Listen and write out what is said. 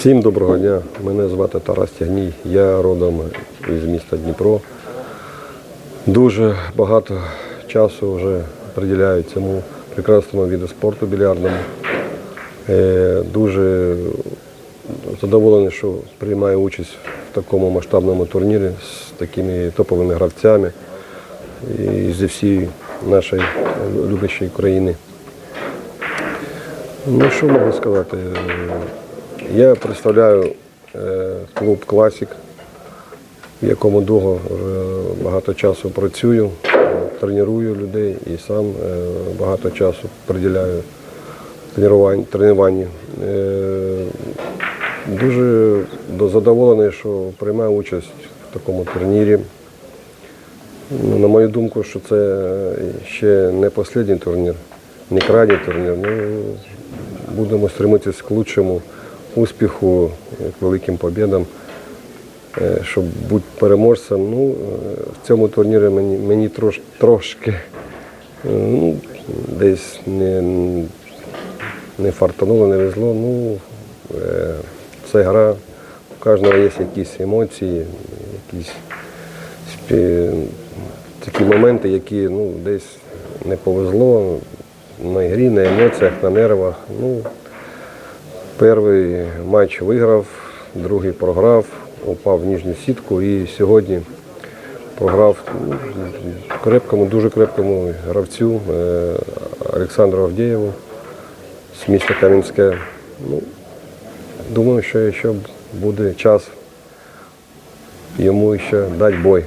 Всім доброго дня. Мене звати Тарас Тягній. Я родом із міста Дніпро. Дуже багато часу вже приділяю цьому прекрасному віду спорту більярдному. Е, Дуже задоволений, що приймаю участь в такому масштабному турнірі з такими топовими гравцями і зі всієї нашої люблячої країни. Ну, що можу сказати? Я представляю е, клуб Класік, в якому довго вже багато часу працюю, е, треную людей і сам е, багато часу приділяю тренуванню. Е, Дуже задоволений, що приймаю участь в такому турнірі. На мою думку, що це ще не останній турнір, не крайній турнір. Ну, будемо стремитися к лучшому успіху, к великим победам, е, щоб бути переможцем. Ну, е, в цьому турнірі мені, мені трош, трошки е, ну, десь не, не фартануло, не везло. Ну, це гра, у кожного є якісь емоції, якісь такі моменти, які ну, десь не повезло на ігрі, на емоціях, на нервах. Ну, перший матч виграв, другий програв, упав в ніжню сітку і сьогодні програв крепкому, дуже крепкому гравцю е, Олександру Авдєєву з міста Кам'янське. Ну, думаю, що ще буде час йому ще дати бой.